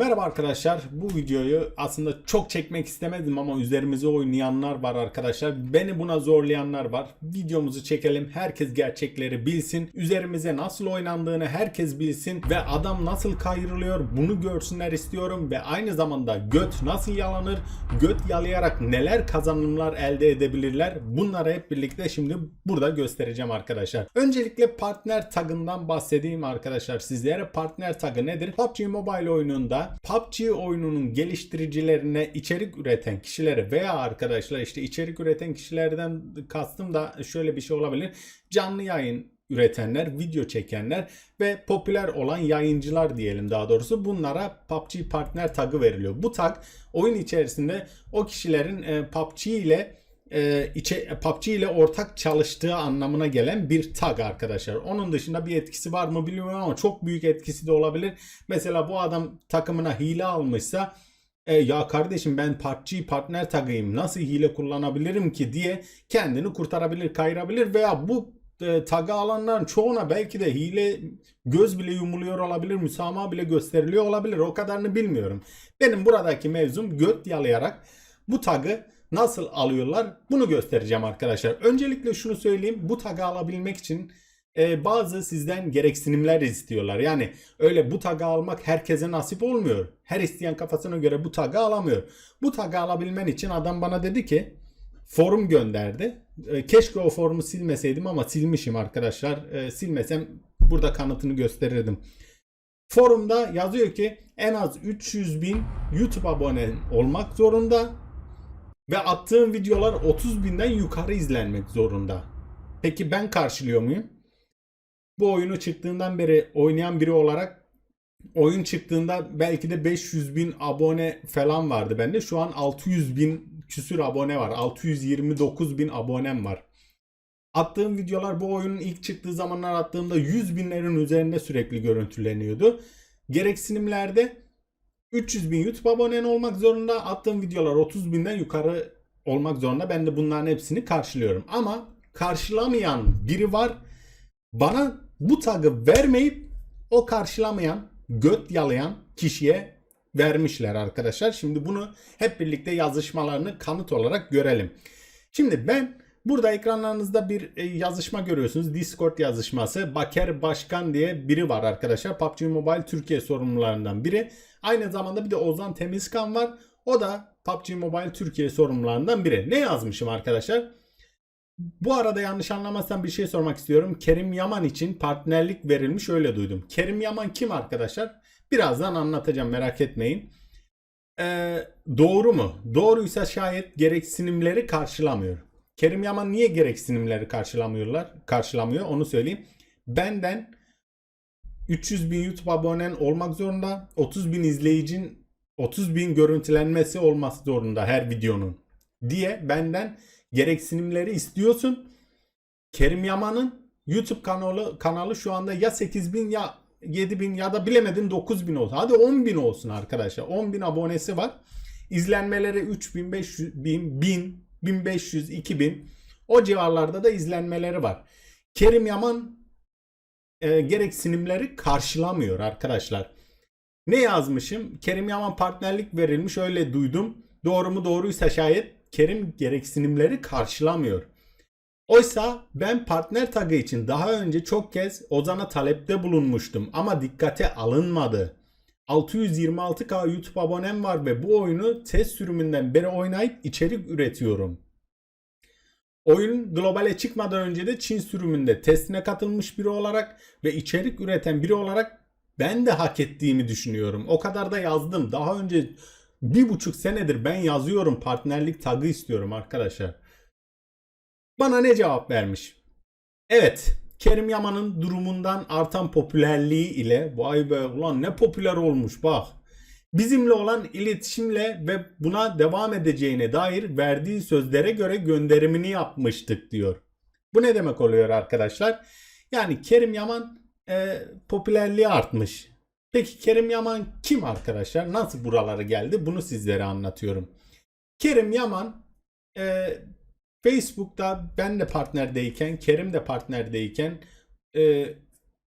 Merhaba arkadaşlar. Bu videoyu aslında çok çekmek istemedim ama üzerimize oynayanlar var arkadaşlar. Beni buna zorlayanlar var. Videomuzu çekelim. Herkes gerçekleri bilsin. Üzerimize nasıl oynandığını herkes bilsin ve adam nasıl kayrılıyor bunu görsünler istiyorum ve aynı zamanda göt nasıl yalanır, göt yalayarak neler kazanımlar elde edebilirler. Bunları hep birlikte şimdi burada göstereceğim arkadaşlar. Öncelikle partner tagından bahsedeyim arkadaşlar sizlere. Partner tagı nedir? PUBG Mobile oyununda PUBG oyununun geliştiricilerine içerik üreten kişilere veya arkadaşlar işte içerik üreten kişilerden kastım da şöyle bir şey olabilir. Canlı yayın üretenler, video çekenler ve popüler olan yayıncılar diyelim daha doğrusu bunlara PUBG partner tagı veriliyor. Bu tag oyun içerisinde o kişilerin e, PUBG ile e, içe, PUBG ile ortak çalıştığı anlamına gelen bir tag arkadaşlar. Onun dışında bir etkisi var mı bilmiyorum ama çok büyük etkisi de olabilir. Mesela bu adam takımına hile almışsa e, ya kardeşim ben PUBG partner tagıyım nasıl hile kullanabilirim ki diye kendini kurtarabilir, kayırabilir veya bu e, tagı alanların çoğuna belki de hile göz bile yumuluyor olabilir, müsamaha bile gösteriliyor olabilir. O kadarını bilmiyorum. Benim buradaki mevzum göt yalayarak bu tagı nasıl alıyorlar bunu göstereceğim arkadaşlar. Öncelikle şunu söyleyeyim bu tagı alabilmek için e, bazı sizden gereksinimler istiyorlar. Yani öyle bu tagı almak herkese nasip olmuyor. Her isteyen kafasına göre bu tagı alamıyor. Bu tagı alabilmen için adam bana dedi ki forum gönderdi. E, keşke o forumu silmeseydim ama silmişim arkadaşlar. E, silmesem burada kanıtını gösterirdim. Forumda yazıyor ki en az 300 bin YouTube abone olmak zorunda ve attığım videolar 30 binden yukarı izlenmek zorunda. Peki ben karşılıyor muyum? Bu oyunu çıktığından beri oynayan biri olarak oyun çıktığında belki de 500 bin abone falan vardı bende. Şu an 600 bin küsür abone var. 629 bin abonem var. Attığım videolar bu oyunun ilk çıktığı zamanlar attığımda 100 binlerin üzerinde sürekli görüntüleniyordu. Gereksinimlerde 300 bin YouTube abonen olmak zorunda. Attığım videolar 30 binden yukarı olmak zorunda. Ben de bunların hepsini karşılıyorum. Ama karşılamayan biri var. Bana bu tagı vermeyip o karşılamayan, göt yalayan kişiye vermişler arkadaşlar. Şimdi bunu hep birlikte yazışmalarını kanıt olarak görelim. Şimdi ben Burada ekranlarınızda bir e, yazışma görüyorsunuz. Discord yazışması. Baker Başkan diye biri var arkadaşlar. PUBG Mobile Türkiye sorumlularından biri. Aynı zamanda bir de Ozan Temizkan var. O da PUBG Mobile Türkiye sorumlularından biri. Ne yazmışım arkadaşlar? Bu arada yanlış anlamazsam bir şey sormak istiyorum. Kerim Yaman için partnerlik verilmiş öyle duydum. Kerim Yaman kim arkadaşlar? Birazdan anlatacağım merak etmeyin. Ee, doğru mu? Doğruysa şayet gereksinimleri karşılamıyor. Kerim Yaman niye gereksinimleri karşılamıyorlar? Karşılamıyor onu söyleyeyim. Benden 300 bin YouTube abonen olmak zorunda. 30 bin izleyicin 30 bin görüntülenmesi olması zorunda her videonun diye benden gereksinimleri istiyorsun. Kerim Yaman'ın YouTube kanalı kanalı şu anda ya 8 bin ya 7 bin ya da bilemedin 9 bin olsun. Hadi 10 bin olsun arkadaşlar. 10 bin abonesi var. İzlenmeleri 3000, 500, 1000, 1000, 1500, 2000 o civarlarda da izlenmeleri var. Kerim Yaman e, gereksinimleri karşılamıyor arkadaşlar. Ne yazmışım? Kerim Yaman partnerlik verilmiş öyle duydum. Doğru mu doğruysa şayet Kerim gereksinimleri karşılamıyor. Oysa ben partner tagı için daha önce çok kez Ozan'a talepte bulunmuştum ama dikkate alınmadı. 626k YouTube abonem var ve bu oyunu test sürümünden beri oynayıp içerik üretiyorum. Oyun globale çıkmadan önce de Çin sürümünde testine katılmış biri olarak ve içerik üreten biri olarak ben de hak ettiğimi düşünüyorum. O kadar da yazdım. Daha önce bir buçuk senedir ben yazıyorum partnerlik tagı istiyorum arkadaşlar. Bana ne cevap vermiş? Evet Kerim Yaman'ın durumundan artan popülerliği ile vay be ulan ne popüler olmuş bak. Bizimle olan iletişimle ve buna devam edeceğine dair verdiği sözlere göre gönderimini yapmıştık diyor. Bu ne demek oluyor arkadaşlar? Yani Kerim Yaman e, popülerliği artmış. Peki Kerim Yaman kim arkadaşlar? Nasıl buralara geldi? Bunu sizlere anlatıyorum. Kerim Yaman e, Facebook'ta ben de partnerdeyken, Kerim de partnerdeyken e,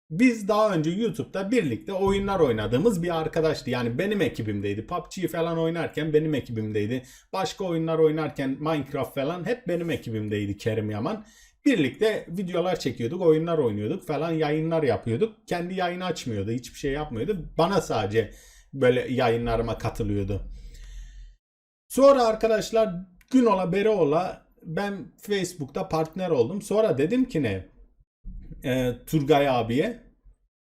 biz daha önce YouTube'da birlikte oyunlar oynadığımız bir arkadaştı. Yani benim ekibimdeydi. PUBG falan oynarken benim ekibimdeydi. Başka oyunlar oynarken Minecraft falan hep benim ekibimdeydi Kerim Yaman. Birlikte videolar çekiyorduk, oyunlar oynuyorduk falan, yayınlar yapıyorduk. Kendi yayını açmıyordu, hiçbir şey yapmıyordu. Bana sadece böyle yayınlarıma katılıyordu. Sonra arkadaşlar gün ola beri ola ben Facebook'ta partner oldum. Sonra dedim ki ne? Ee, Turgay abiye.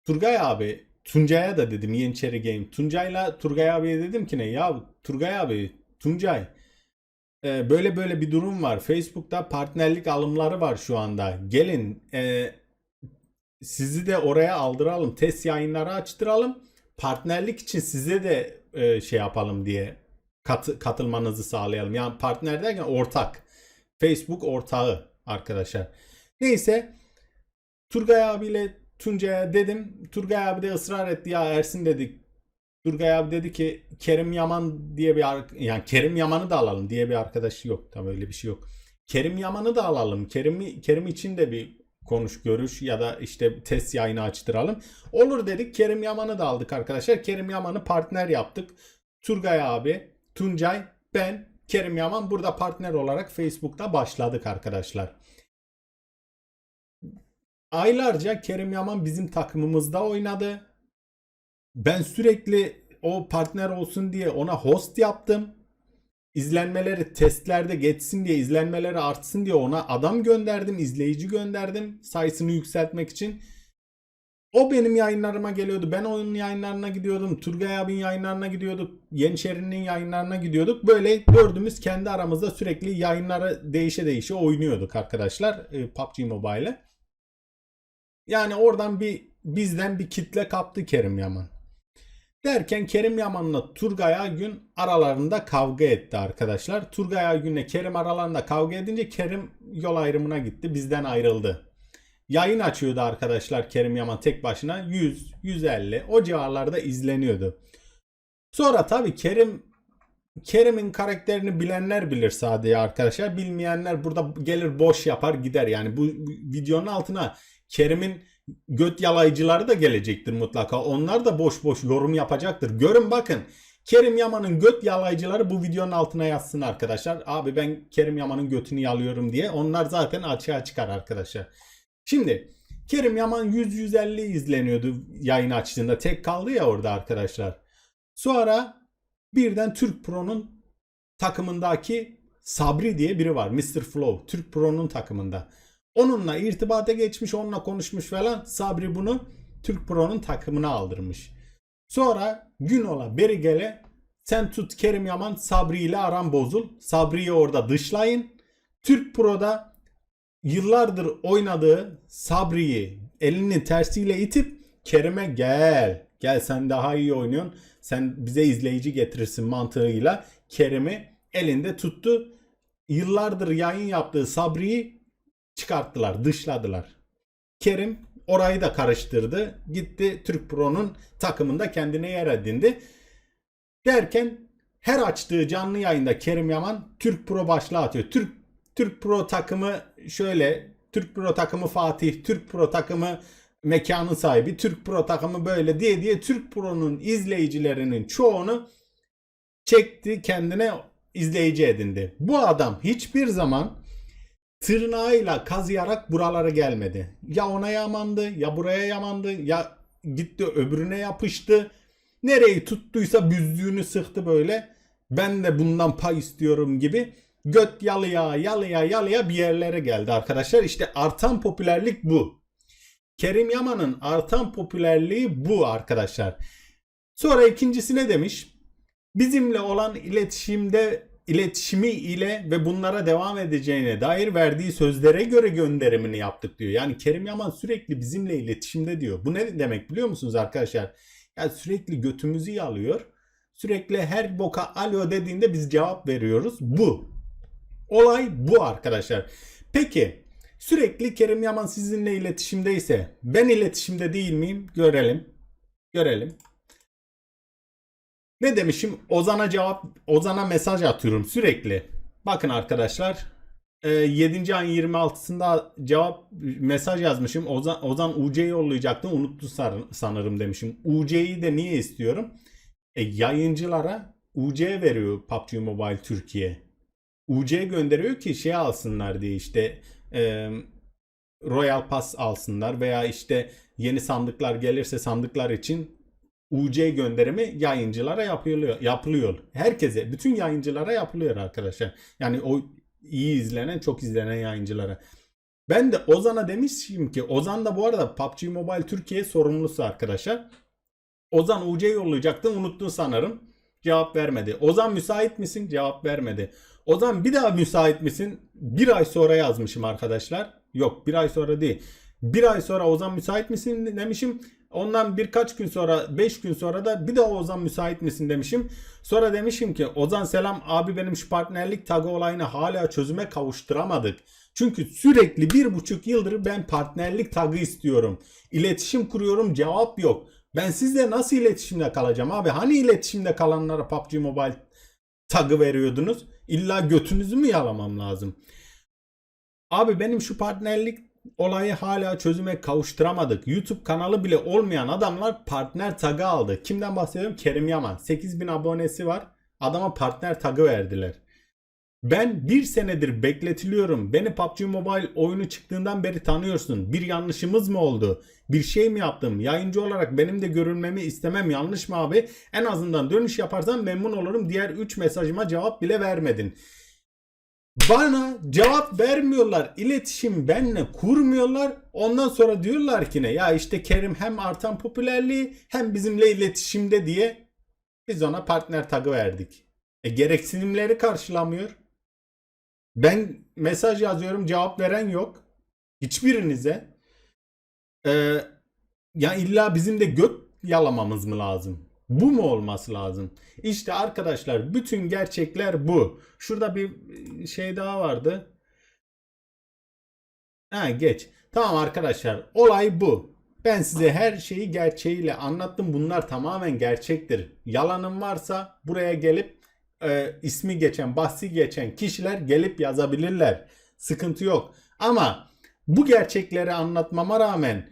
Turgay abi Tuncay'a da dedim Yeniçeri Game. Tuncay'la Turgay abiye dedim ki ne? Ya Turgay abi Tuncay e, böyle böyle bir durum var. Facebook'ta partnerlik alımları var şu anda. Gelin e, sizi de oraya aldıralım. Test yayınları açtıralım. Partnerlik için size de e, şey yapalım diye kat- katılmanızı sağlayalım. Yani partner derken ortak. Facebook ortağı arkadaşlar. Neyse Turgay abiyle Tuncay'a dedim. Turgay abi de ısrar etti ya Ersin dedik. Turgay abi dedi ki Kerim Yaman diye bir yani Kerim Yaman'ı da alalım diye bir arkadaşı yok. Tabii öyle bir şey yok. Kerim Yaman'ı da alalım. Kerim Kerim için de bir konuş görüş ya da işte test yayını açtıralım. Olur dedik. Kerim Yaman'ı da aldık arkadaşlar. Kerim Yaman'ı partner yaptık. Turgay abi, Tuncay, ben, Kerim Yaman burada partner olarak Facebook'ta başladık arkadaşlar. Aylarca Kerim Yaman bizim takımımızda oynadı. Ben sürekli o partner olsun diye ona host yaptım. İzlenmeleri testlerde geçsin diye, izlenmeleri artsın diye ona adam gönderdim, izleyici gönderdim sayısını yükseltmek için. O benim yayınlarıma geliyordu. Ben onun yayınlarına gidiyordum. Turgay abinin yayınlarına gidiyorduk. Yeniçeri'nin yayınlarına gidiyorduk. Böyle dördümüz kendi aramızda sürekli yayınları değişe değişe oynuyorduk arkadaşlar. e, PUBG Mobile'e. Yani oradan bir bizden bir kitle kaptı Kerim Yaman. Derken Kerim Yaman'la Turgay Aygün aralarında kavga etti arkadaşlar. Turgay Aygün'le Kerim aralarında kavga edince Kerim yol ayrımına gitti. Bizden ayrıldı. Yayın açıyordu arkadaşlar Kerim Yaman tek başına 100, 150 o civarlarda izleniyordu. Sonra tabii Kerim Kerim'in karakterini bilenler bilir sadece arkadaşlar. Bilmeyenler burada gelir boş yapar gider. Yani bu videonun altına Kerim'in göt yalayıcıları da gelecektir mutlaka. Onlar da boş boş yorum yapacaktır. Görün bakın. Kerim Yaman'ın göt yalayıcıları bu videonun altına yazsın arkadaşlar. Abi ben Kerim Yaman'ın götünü yalıyorum diye. Onlar zaten açığa çıkar arkadaşlar. Şimdi Kerim Yaman 100-150 izleniyordu yayın açtığında. Tek kaldı ya orada arkadaşlar. Sonra birden Türk Pro'nun takımındaki Sabri diye biri var. Mr. Flow. Türk Pro'nun takımında. Onunla irtibata geçmiş, onunla konuşmuş falan. Sabri bunu Türk Pro'nun takımına aldırmış. Sonra gün ola beri gele sen tut Kerim Yaman Sabri ile aran bozul. Sabri'yi orada dışlayın. Türk Pro'da yıllardır oynadığı Sabri'yi elinin tersiyle itip Kerim'e gel. Gel sen daha iyi oynuyorsun. Sen bize izleyici getirirsin mantığıyla Kerim'i elinde tuttu. Yıllardır yayın yaptığı Sabri'yi çıkarttılar, dışladılar. Kerim orayı da karıştırdı. Gitti Türk Pro'nun takımında kendine yer edindi. Derken her açtığı canlı yayında Kerim Yaman Türk Pro başlığı atıyor. Türk Türk Pro takımı şöyle, Türk Pro takımı Fatih, Türk Pro takımı mekanın sahibi, Türk Pro takımı böyle diye diye Türk Pro'nun izleyicilerinin çoğunu çekti kendine izleyici edindi. Bu adam hiçbir zaman tırnağıyla kazıyarak buralara gelmedi. Ya ona yamandı, ya buraya yamandı, ya gitti öbürüne yapıştı. Nereyi tuttuysa büzdüğünü sıktı böyle. Ben de bundan pay istiyorum gibi göt yalıya yalıya yalıya bir yerlere geldi arkadaşlar. İşte artan popülerlik bu. Kerim Yaman'ın artan popülerliği bu arkadaşlar. Sonra ikincisi ne demiş? Bizimle olan iletişimde iletişimi ile ve bunlara devam edeceğine dair verdiği sözlere göre gönderimini yaptık diyor. Yani Kerim Yaman sürekli bizimle iletişimde diyor. Bu ne demek biliyor musunuz arkadaşlar? Yani sürekli götümüzü yalıyor. Sürekli her boka alo dediğinde biz cevap veriyoruz. Bu. Olay bu arkadaşlar. Peki sürekli Kerim Yaman sizinle iletişimdeyse ben iletişimde değil miyim? Görelim. Görelim. Ne demişim? Ozan'a cevap, Ozan'a mesaj atıyorum sürekli. Bakın arkadaşlar. e, 7. ayın 26'sında cevap mesaj yazmışım. Ozan, Ozan UC yollayacaktı. Unuttu sanırım demişim. UC'yi de niye istiyorum? E, yayıncılara UC veriyor PUBG Mobile Türkiye. UC gönderiyor ki şey alsınlar diye işte e, Royal Pass alsınlar veya işte yeni sandıklar gelirse sandıklar için UC gönderimi yayıncılara yapılıyor. yapılıyor. Herkese, bütün yayıncılara yapılıyor arkadaşlar. Yani o iyi izlenen, çok izlenen yayıncılara. Ben de Ozan'a demişim ki Ozan da bu arada PUBG Mobile Türkiye sorumlusu arkadaşlar. Ozan UC yollayacaktı unuttun sanırım. Cevap vermedi. Ozan müsait misin? Cevap vermedi. Ozan bir daha müsait misin? Bir ay sonra yazmışım arkadaşlar. Yok bir ay sonra değil. Bir ay sonra Ozan müsait misin demişim. Ondan birkaç gün sonra 5 gün sonra da bir daha Ozan müsait misin demişim. Sonra demişim ki Ozan selam abi benim şu partnerlik tagı olayını hala çözüme kavuşturamadık. Çünkü sürekli bir buçuk yıldır ben partnerlik tagı istiyorum. İletişim kuruyorum cevap yok. Ben sizle nasıl iletişimde kalacağım abi? Hani iletişimde kalanlara PUBG Mobile tagı veriyordunuz? İlla götünüzü mü yalamam lazım? Abi benim şu partnerlik olayı hala çözüme kavuşturamadık. YouTube kanalı bile olmayan adamlar partner tagı aldı. Kimden bahsediyorum? Kerim Yaman. 8000 abonesi var. Adama partner tagı verdiler. Ben bir senedir bekletiliyorum. Beni PUBG Mobile oyunu çıktığından beri tanıyorsun. Bir yanlışımız mı oldu? Bir şey mi yaptım? Yayıncı olarak benim de görülmemi istemem yanlış mı abi? En azından dönüş yaparsan memnun olurum. Diğer 3 mesajıma cevap bile vermedin. Bana cevap vermiyorlar. İletişim benimle kurmuyorlar. Ondan sonra diyorlar ki ne? Ya işte Kerim hem artan popülerliği hem bizimle iletişimde diye biz ona partner tagı verdik. E gereksinimleri karşılamıyor. Ben mesaj yazıyorum cevap veren yok. Hiçbirinize. Ee, ya illa bizim de göt yalamamız mı lazım? Bu mu olması lazım? İşte arkadaşlar bütün gerçekler bu. Şurada bir şey daha vardı. Ha geç. Tamam arkadaşlar olay bu. Ben size her şeyi gerçeğiyle anlattım. Bunlar tamamen gerçektir. Yalanım varsa buraya gelip e, ismi geçen, bahsi geçen kişiler gelip yazabilirler. Sıkıntı yok. Ama bu gerçekleri anlatmama rağmen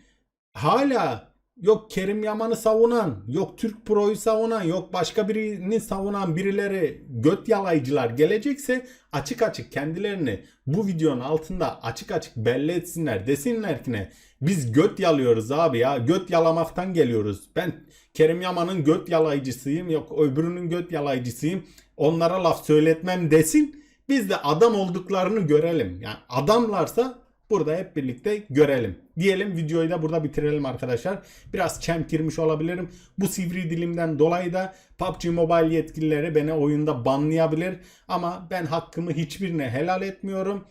hala yok Kerim Yaman'ı savunan, yok Türk Pro'yu savunan, yok başka birini savunan birileri göt yalayıcılar gelecekse açık açık kendilerini bu videonun altında açık açık belli etsinler. Desinler ki ne? Biz göt yalıyoruz abi ya. Göt yalamaktan geliyoruz. Ben Kerim Yaman'ın göt yalayıcısıyım. Yok öbürünün göt yalayıcısıyım. Onlara laf söyletmem desin. Biz de adam olduklarını görelim. Yani adamlarsa burada hep birlikte görelim. Diyelim videoyu da burada bitirelim arkadaşlar. Biraz çemkirmiş olabilirim. Bu sivri dilimden dolayı da PUBG Mobile yetkilileri beni oyunda banlayabilir. Ama ben hakkımı hiçbirine helal etmiyorum.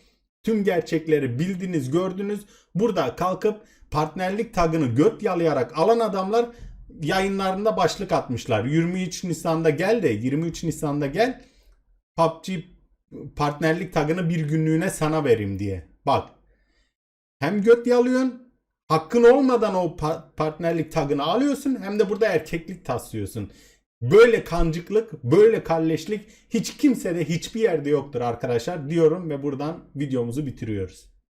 Tüm gerçekleri bildiniz, gördünüz. Burada kalkıp partnerlik tagını göt yalayarak alan adamlar yayınlarında başlık atmışlar. 23 Nisan'da gel de 23 Nisan'da gel PUBG partnerlik tagını bir günlüğüne sana vereyim diye. Bak hem göt yalıyorsun hakkın olmadan o pa- partnerlik tagını alıyorsun hem de burada erkeklik taslıyorsun. Böyle kancıklık, böyle kalleşlik hiç kimsede hiçbir yerde yoktur arkadaşlar diyorum ve buradan videomuzu bitiriyoruz.